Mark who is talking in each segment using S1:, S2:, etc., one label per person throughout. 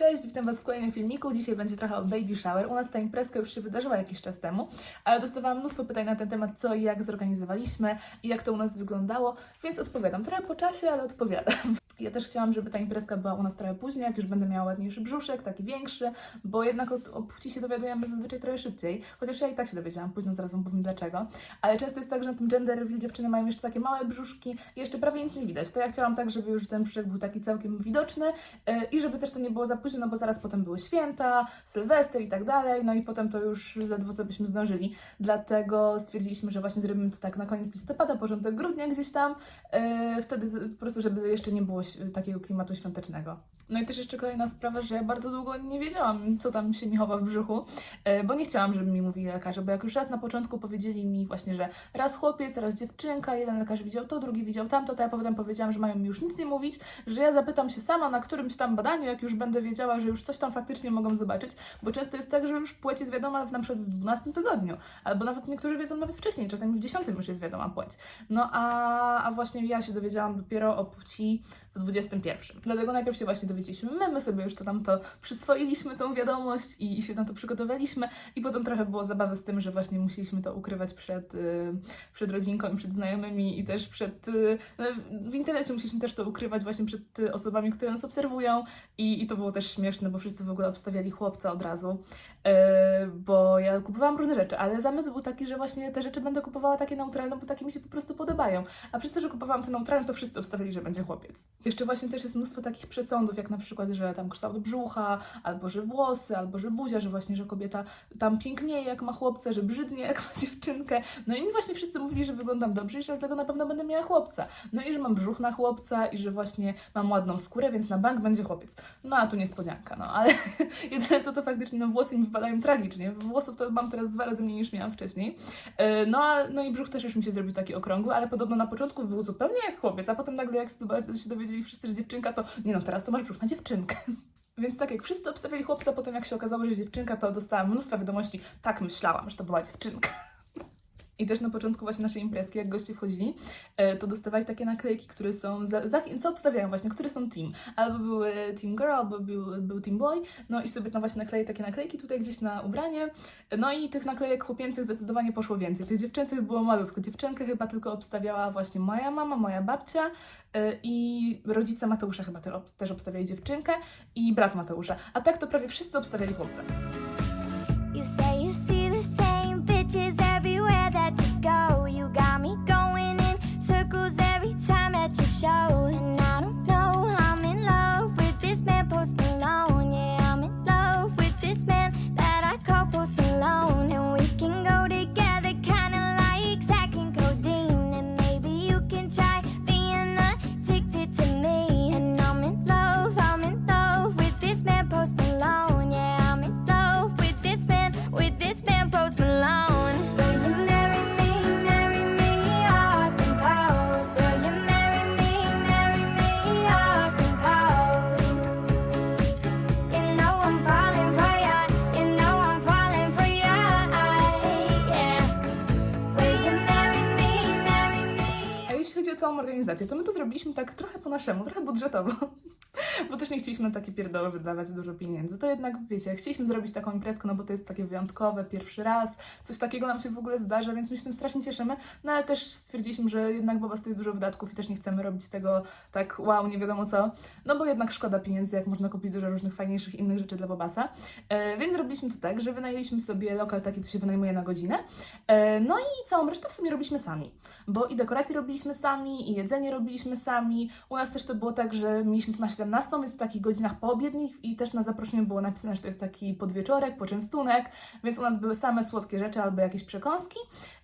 S1: Cześć, witam Was w kolejnym filmiku. Dzisiaj będzie trochę o baby shower. U nas ta imprezka już się wydarzyła jakiś czas temu, ale dostawałam mnóstwo pytań na ten temat, co i jak zorganizowaliśmy i jak to u nas wyglądało, więc odpowiadam. Trochę po czasie, ale odpowiadam. Ja też chciałam, żeby ta imprezka była u nas trochę później, jak już będę miała ładniejszy brzuszek, taki większy, bo jednak o, o płci się dowiadujemy zazwyczaj trochę szybciej, chociaż ja i tak się dowiedziałam późno, zaraz Wam powiem dlaczego. Ale często jest tak, że na tym gender reveal dziewczyny mają jeszcze takie małe brzuszki i jeszcze prawie nic nie widać. To ja chciałam tak, żeby już ten brzuszek był taki całkiem widoczny yy, i żeby też to nie było za późno, no bo zaraz potem były święta, Sylwester i tak dalej, no i potem to już ledwo co byśmy zdążyli. Dlatego stwierdziliśmy, że właśnie zrobimy to tak na koniec listopada, początek grudnia gdzieś tam, yy, wtedy po prostu, żeby jeszcze nie było takiego klimatu świątecznego. No i też jeszcze kolejna sprawa, że ja bardzo długo nie wiedziałam, co tam się mi chowa w brzuchu, yy, bo nie chciałam, żeby mi mówili lekarze, bo jak już raz na początku powiedzieli mi właśnie, że raz chłopiec, raz dziewczynka, jeden lekarz widział to, drugi widział tamto, to ja potem powiedziałam, że mają mi już nic nie mówić, że ja zapytam się sama na którymś tam badaniu, jak już będę wiedziała, że już coś tam faktycznie mogą zobaczyć, bo często jest tak, że już płeć jest wiadoma na przykład w 12 tygodniu, albo nawet niektórzy wiedzą nawet wcześniej, czasami w 10 już jest wiadoma płeć. No a, a właśnie ja się dowiedziałam dopiero o płci w 21. Dlatego najpierw się właśnie dowiedzieliśmy my, my sobie już to tam to przyswoiliśmy tą wiadomość i, i się na to przygotowaliśmy i potem trochę było zabawy z tym, że właśnie musieliśmy to ukrywać przed, y, przed rodzinką i przed znajomymi i też przed, y, no, w internecie musieliśmy też to ukrywać właśnie przed y, osobami, które nas obserwują i, i to było też śmieszne, bo wszyscy w ogóle obstawiali chłopca od razu, bo ja kupowałam różne rzeczy, ale zamysł był taki, że właśnie te rzeczy będę kupowała takie neutralne, bo takie mi się po prostu podobają, a przez to, że kupowałam te neutralne, to wszyscy obstawiali, że będzie chłopiec. Jeszcze właśnie też jest mnóstwo takich przesądów, jak na przykład, że tam kształt brzucha, albo że włosy, albo że buzia, że właśnie, że kobieta tam pięknieje jak ma chłopca, że brzydnie jak ma dziewczynkę. No i mi właśnie wszyscy mówili, że wyglądam dobrze i że dlatego na pewno będę miała chłopca. No i że mam brzuch na chłopca i że właśnie mam ładną skórę, więc na bank będzie chłopiec. No a tu niespodzianka, no ale jedyne co to faktycznie, no włosy mi wypadają tragicznie. Włosów to mam teraz dwa razy mniej niż miałam wcześniej. E, No, a- no i brzuch też już mi się zrobił taki okrągły, ale podobno na początku był zupełnie jak chłopiec, a potem nagle jak się dowiedzieli wszyscy, że dziewczynka, to nie no, teraz to masz brzuch na dziewczynkę. Więc tak jak wszyscy obstawiali chłopca, potem jak się okazało, że dziewczynka, to dostałam mnóstwo wiadomości. Tak myślałam, że to była dziewczynka. I też na początku właśnie naszej imprezki, jak goście wchodzili, e, to dostawali takie naklejki, które są, za, za, co obstawiają właśnie, które są team. Albo były team girl, albo był, był team boy, no i sobie tam właśnie nakleję takie naklejki tutaj gdzieś na ubranie. No i tych naklejek chłopięcych zdecydowanie poszło więcej. Tych dziewczęcych było malutko. Dziewczynkę chyba tylko obstawiała właśnie moja mama, moja babcia e, i rodzice Mateusza chyba też obstawiali dziewczynkę i brat Mateusza. A tak to prawie wszyscy obstawiali chłopca.
S2: You say you see the same bitches everywhere you go.
S1: Całą organizację, to my to zrobiliśmy tak trochę po naszemu, trochę budżetowo. Bo też nie chcieliśmy takie pierdoły wydawać dużo pieniędzy. To jednak, wiecie, chcieliśmy zrobić taką imprezkę, no bo to jest takie wyjątkowe, pierwszy raz, coś takiego nam się w ogóle zdarza, więc my się tym strasznie cieszymy. No ale też stwierdziliśmy, że jednak Bobas to jest dużo wydatków i też nie chcemy robić tego tak wow, nie wiadomo co. No bo jednak szkoda pieniędzy, jak można kupić dużo różnych fajniejszych innych rzeczy dla Bobasa. E, więc zrobiliśmy to tak, że wynajęliśmy sobie lokal taki, co się wynajmuje na godzinę. E, no i całą resztę w sumie robiliśmy sami. Bo i dekoracje robiliśmy sami, i jedzenie robiliśmy sami. U nas też to było tak, że mieliśmy to na 17, więc w takich godzinach poobiednich i też na zaproszeniu było napisane, że to jest taki podwieczorek, poczęstunek, więc u nas były same słodkie rzeczy albo jakieś przekąski.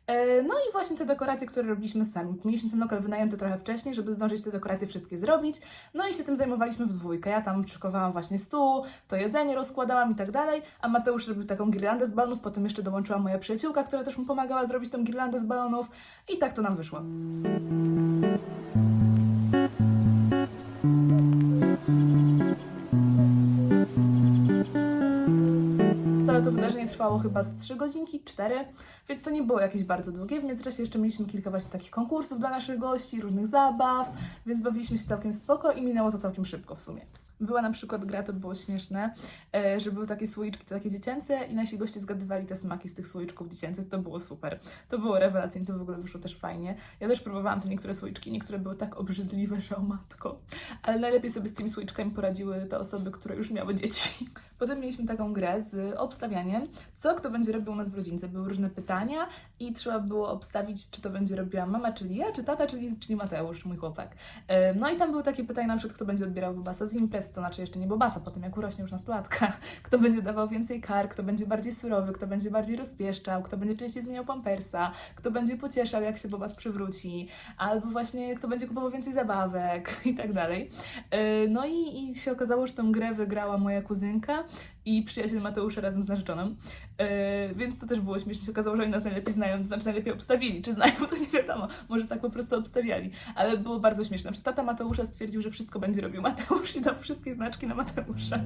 S1: E, No i właśnie te dekoracje, które robiliśmy sami. Mieliśmy ten lokal wynajęty trochę wcześniej, żeby zdążyć te dekoracje wszystkie zrobić. No i się tym zajmowaliśmy w dwójkę. Ja tam szykowałam właśnie stół, to jedzenie rozkładałam i tak dalej, a Mateusz robił taką girlandę z balonów, potem jeszcze dołączyła moja przyjaciółka, która też mu pomagała zrobić tą girlandę z balonów i tak to nam wyszło. Całe to wydarzenie trwało chyba z 3 godzinki, 4, więc to nie było jakieś bardzo długie. W międzyczasie jeszcze mieliśmy kilka właśnie takich konkursów dla naszych gości, różnych zabaw, więc bawiliśmy się całkiem spoko i minęło to całkiem szybko w sumie. Była na przykład gra, to było śmieszne, e, że były takie słoiczki, takie dziecięce i nasi goście zgadywali te smaki z tych słoiczków dziecięcych, to było super. To było rewelacyjne, to w ogóle wyszło też fajnie. Ja też próbowałam te niektóre słoiczki, niektóre były tak obrzydliwe, że o matko. Ale najlepiej sobie z tymi słoiczkami poradziły te osoby, które już miały dzieci. Potem mieliśmy taką grę z obstawianiem, co kto będzie robił u nas w rodzince. Były różne pytania i trzeba było obstawić, czy to będzie robiła mama, czyli ja, czy tata, czyli, czyli Mateusz, mój chłopak. E, No i tam były takie pytania, na przykład kto będzie odbierał Bobasa z imprez, to znaczy jeszcze nie Bobasa, potem jak urośnie już nastolatka, kto będzie dawał więcej kar, kto będzie bardziej surowy, kto będzie bardziej rozpieszczał, kto będzie częściej zmieniał pampersa, kto będzie pocieszał, jak się Bobas przywróci, albo właśnie kto będzie kupował więcej zabawek i tak dalej. E, No i, i się okazało, że tę grę wygrała moja kuzynka i przyjaciel Mateusza razem z narzeczoną. E, więc to też było śmieszne. Się okazało, że oni nas najlepiej znają, to znaczy najlepiej obstawili. Czy znają, to nie wiadomo. Może tak po prostu obstawiali. Ale było bardzo śmieszne. Na tata Mateusza stwierdził, że wszystko będzie robił Mateusz i dał wszystkie znaczki na Mateusza.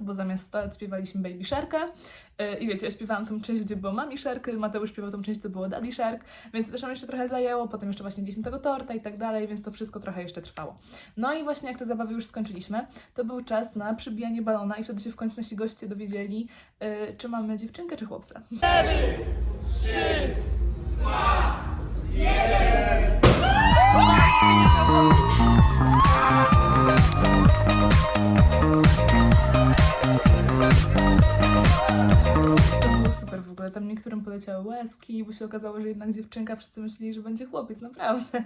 S1: bo zamiast to śpiewaliśmy Baby Sharka. E, I wiecie, ja śpiewałam tą część, gdzie było Mami Shark, Mateusz śpiewał tą część, co było Daddy Shark, więc też nam jeszcze trochę zajęło, potem jeszcze właśnie mieliśmy tego torta i tak dalej, więc to wszystko trochę jeszcze trwało. No i właśnie jak te zabawy już skończyliśmy, to był czas na przybijanie balona i wtedy się w końcu nasi goście dowiedzieli, yy, czy mamy dziewczynkę czy chłopca. 4, 3, 2, 1! Poleciały łezki, bo się okazało, że jednak dziewczynka, wszyscy myśleli, że będzie chłopiec, naprawdę.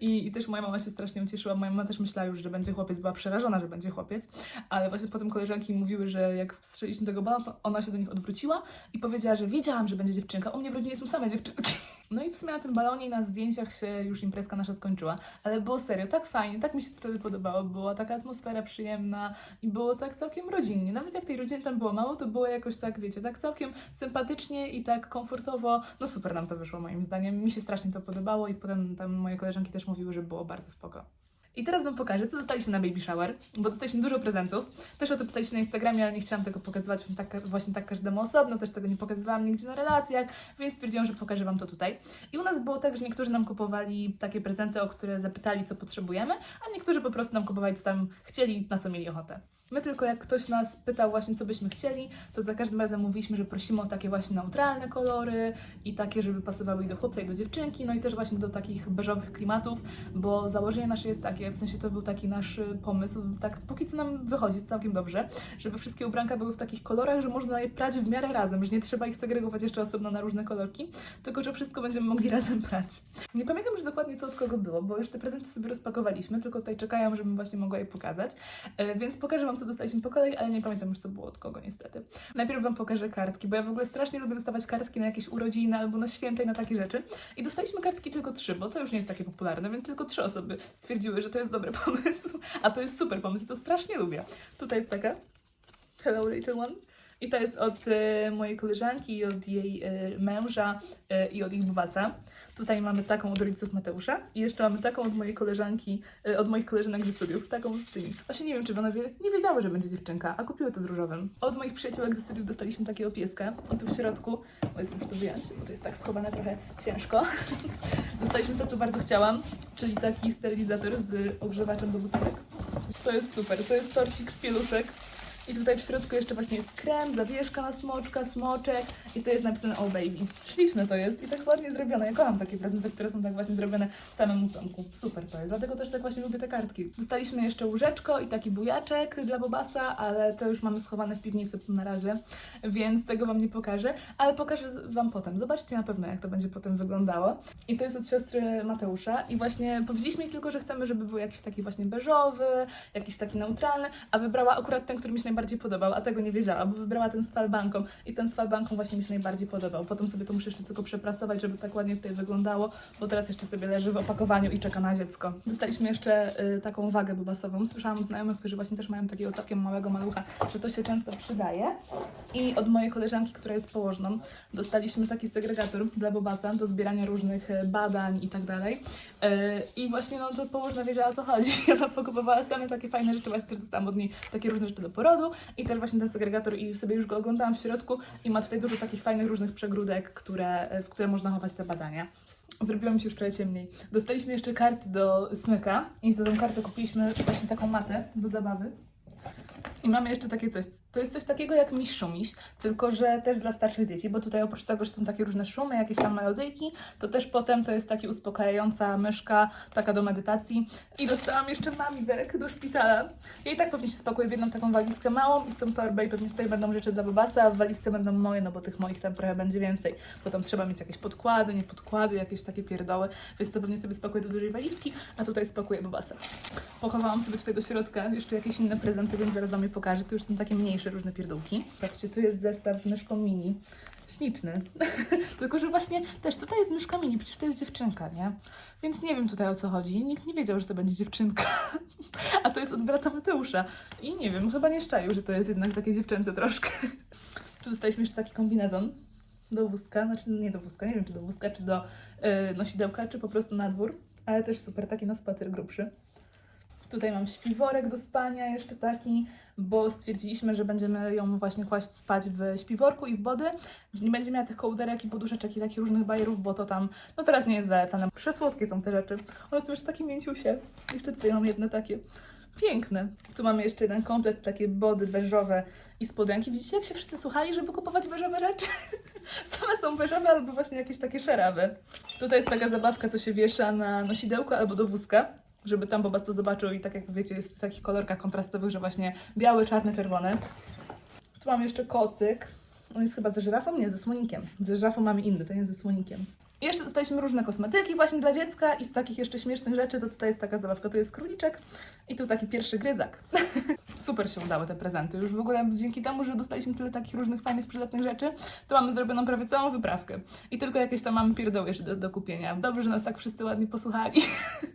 S1: I, I też moja mama się strasznie ucieszyła. Moja mama też myślała już, że będzie chłopiec, była przerażona, że będzie chłopiec. Ale właśnie potem koleżanki mówiły, że jak wstrzeliśmy tego balona, to ona się do nich odwróciła i powiedziała, że wiedziałam, że będzie dziewczynka. U mnie w rodzinie są same dziewczynki. No i w sumie na tym balonie i na zdjęciach się już imprezka nasza skończyła. Ale było serio, tak fajnie, tak mi się wtedy podobało. Była taka atmosfera przyjemna i było tak całkiem rodzinnie. Nawet jak tej rodziny tam było mało, to było jakoś tak, wiecie, tak całkiem sympatycznie i tak komfortowo. No super nam to wyszło moim zdaniem. Mi się strasznie to podobało i potem tam moje koleżanki też mówiły, że było bardzo spoko. I teraz Wam pokażę, co dostaliśmy na baby shower, bo dostaliśmy dużo prezentów. Też o to pytaliście na Instagramie, ale nie chciałam tego pokazywać tak, właśnie tak każdemu osobno, też tego nie pokazywałam nigdzie na relacjach, więc stwierdziłam, że pokażę Wam to tutaj. I u nas było tak, że niektórzy nam kupowali takie prezenty, o które zapytali, co potrzebujemy, a niektórzy po prostu nam kupowali, co tam chcieli, na co mieli ochotę. My tylko jak ktoś nas pytał właśnie, co byśmy chcieli, to za każdym razem mówiliśmy, że prosimy o takie właśnie neutralne kolory i takie, żeby pasowały i do chłopca, i do dziewczynki, no i też właśnie do takich beżowych klimatów, bo założenie nasze jest takie, w sensie to był taki nasz y, pomysł, tak póki co nam wychodzi całkiem dobrze, żeby wszystkie ubranka były w takich kolorach, że można je prać w miarę razem, że nie trzeba ich segregować jeszcze osobno na różne kolorki, tylko że wszystko będziemy mogli razem prać. Nie pamiętam już dokładnie co od kogo było, bo już te prezenty sobie rozpakowaliśmy, tylko tutaj czekają, żebym właśnie mogła je pokazać, E, więc pokażę Wam, co dostaliśmy po kolei, ale nie pamiętam już, co było od kogo, niestety. Najpierw Wam pokażę kartki, bo ja w ogóle strasznie lubię dostawać kartki na jakieś urodziny albo na święta i na takie rzeczy. I dostaliśmy kartki tylko trzy, bo to już nie jest takie popularne, więc tylko trzy osoby stwierdziły, że to jest dobry pomysł, a to jest super pomysł to strasznie lubię. Tutaj jest taka Hello Little One. I to jest od e, mojej koleżanki i od jej e, męża e, i od ich bubasa. Tutaj mamy taką od rodziców Mateusza i jeszcze mamy taką od mojej koleżanki, e, od moich koleżanek ze studiów, taką z tymi. Właśnie nie wiem, czy one wie, nie wiedziały, że będzie dziewczynka, a kupiły to z różowym. Od moich przyjaciółek ze studiów dostaliśmy takiego pieska. On tu w środku, o jest już to wyjąć, bo to jest tak schowane trochę ciężko. Dostaliśmy to, co bardzo chciałam, czyli taki sterylizator z ogrzewaczem do butelek. To jest super, to jest torcik z pieluszek. I tutaj w środku jeszcze właśnie jest krem, zawieszka na smoczka, smoczek i to jest napisane Oh Baby. Śliczne to jest i tak ładnie zrobione. Ja kocham takie prezenty, które są tak właśnie zrobione w samym domku. Super to jest, dlatego też tak właśnie lubię te kartki. Dostaliśmy jeszcze łóżeczko i taki bujaczek dla Bobasa, ale to już mamy schowane w piwnicy na razie, więc tego Wam nie pokażę, ale pokażę Wam potem. Zobaczcie na pewno, jak to będzie potem wyglądało. I to jest od siostry Mateusza i właśnie powiedzieliśmy jej tylko, że chcemy, żeby był jakiś taki właśnie beżowy, jakiś taki neutralny, a wybrała akurat ten, który mi się najbardziej podobał, a tego nie wiedziała, bo wybrała ten z falbanką i ten z falbanką właśnie mi się najbardziej podobał. Potem sobie to muszę jeszcze tylko przeprasować, żeby tak ładnie tutaj wyglądało, bo teraz jeszcze sobie leży w opakowaniu i czeka na dziecko. Dostaliśmy jeszcze y, taką wagę bubasową. Słyszałam od znajomych, którzy właśnie też mają takiego całkiem małego malucha, że to się często przydaje. I od mojej koleżanki, która jest położną, dostaliśmy taki segregator dla Bobasa do zbierania różnych e, badań i tak dalej. Yy, I właśnie no to położna wiedziała o co chodzi. Ona pokupowała same takie fajne rzeczy, właśnie też dostałam od niej takie różne rzeczy do porodu i też właśnie ten segregator i sobie już go oglądałam w środku i ma tutaj dużo takich fajnych różnych przegródek, które, w które można chować te badania. Zrobiło mi się już trochę ciemniej. Dostaliśmy jeszcze karty do smyka i za tą kartę kupiliśmy właśnie taką matę do zabawy. I mamy jeszcze takie coś. To jest coś takiego jak miś szumiś, tylko że też dla starszych dzieci, bo tutaj oprócz tego, że są takie różne szumy, jakieś tam melodyjki, to też potem to jest taki uspokajająca myszka, taka do medytacji. I dostałam jeszcze mamiberek do szpitala. Ja i tak pewnie się spakuję w jedną taką walizkę małą i w tą torbę i pewnie tutaj będą rzeczy dla babasa, a w walizce będą moje, no bo tych moich tam trochę będzie więcej. Potem trzeba mieć jakieś podkłady, nie podkłady, jakieś takie pierdoły, więc to pewnie sobie spakuję do dużej walizki, a tutaj spakuję babasa. Pochowałam sobie tutaj do środka jeszcze jakieś inne prezenty, więc zaraz wam je pokażę. To już są takie mniejsze różne pierdółki. Patrzcie, tu jest zestaw z myszką mini. Śliczny. Tylko, że właśnie też tutaj jest myszka mini, przecież to jest dziewczynka, nie? Więc nie wiem tutaj o co chodzi. Nikt nie wiedział, że to będzie dziewczynka. A to jest od brata Mateusza. I nie wiem, chyba nie szczaił, że to jest jednak takie dziewczęce troszkę. Tu dostaliśmy jeszcze taki kombinezon do wózka, znaczy nie do wózka, nie wiem czy do wózka, czy do yy, nosidełka, czy po prostu na dwór, ale też super, taki na spacer grubszy. Tutaj mam śpiworek do spania, jeszcze taki, bo stwierdziliśmy, że będziemy ją właśnie kłaść spać w śpiworku i w body, że nie będzie miała tych kołderek i poduszeczek i takich różnych bajerów, bo to tam, no teraz nie jest zalecane. Przesłodkie są te rzeczy. One są jeszcze takie mięciusie. Jeszcze tutaj mam jedne takie. Piękne. Tu mamy jeszcze jeden komplet, takie body beżowe i spodenki. Widzicie, jak się wszyscy słuchali, żeby kupować beżowe rzeczy? Same są beżowe albo właśnie jakieś takie szarawe. Tutaj jest taka zabawka, co się wiesza na nosidełko albo do wózka, żeby tam Bobas to zobaczył i tak jak wiecie, jest w takich kolorkach kontrastowych, że właśnie biały, czarny, czerwony. Tu mam jeszcze kocyk. On jest chyba ze żyrafą? Nie, ze słonikiem. Ze żyrafą mamy inny, ten jest ze słonikiem. I jeszcze dostaliśmy różne kosmetyki właśnie dla dziecka i z takich jeszcze śmiesznych rzeczy to tutaj jest taka zabawka, tu jest króliczek i tu taki pierwszy gryzak. Super się udały te prezenty. Już w ogóle dzięki temu, że dostaliśmy tyle takich różnych fajnych, przydatnych rzeczy, to mamy zrobioną prawie całą wyprawkę. I tylko jakieś tam mamy pierdoły jeszcze do, do kupienia. Dobrze, że nas tak wszyscy ładnie posłuchali.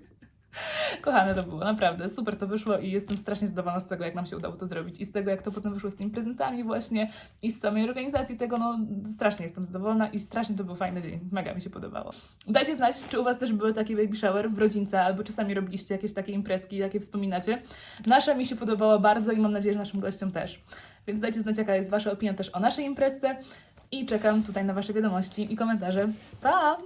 S1: Kochane to było, naprawdę. Super to wyszło i jestem strasznie zadowolona z tego, jak nam się udało to zrobić. I z tego, jak to potem wyszło z tymi prezentami właśnie i z samej organizacji tego, no strasznie jestem zadowolona i strasznie to był fajny dzień. Mega mi się podobało. Dajcie znać, czy u Was też były takie baby shower w rodzince, albo czasami robiliście jakieś takie imprezki, jakie wspominacie. Nasza mi się podobała bardzo i mam nadzieję, że naszym gościom też. Więc dajcie znać, jaka jest Wasza opinia też o naszej imprezie i czekam tutaj na Wasze wiadomości i komentarze. Pa!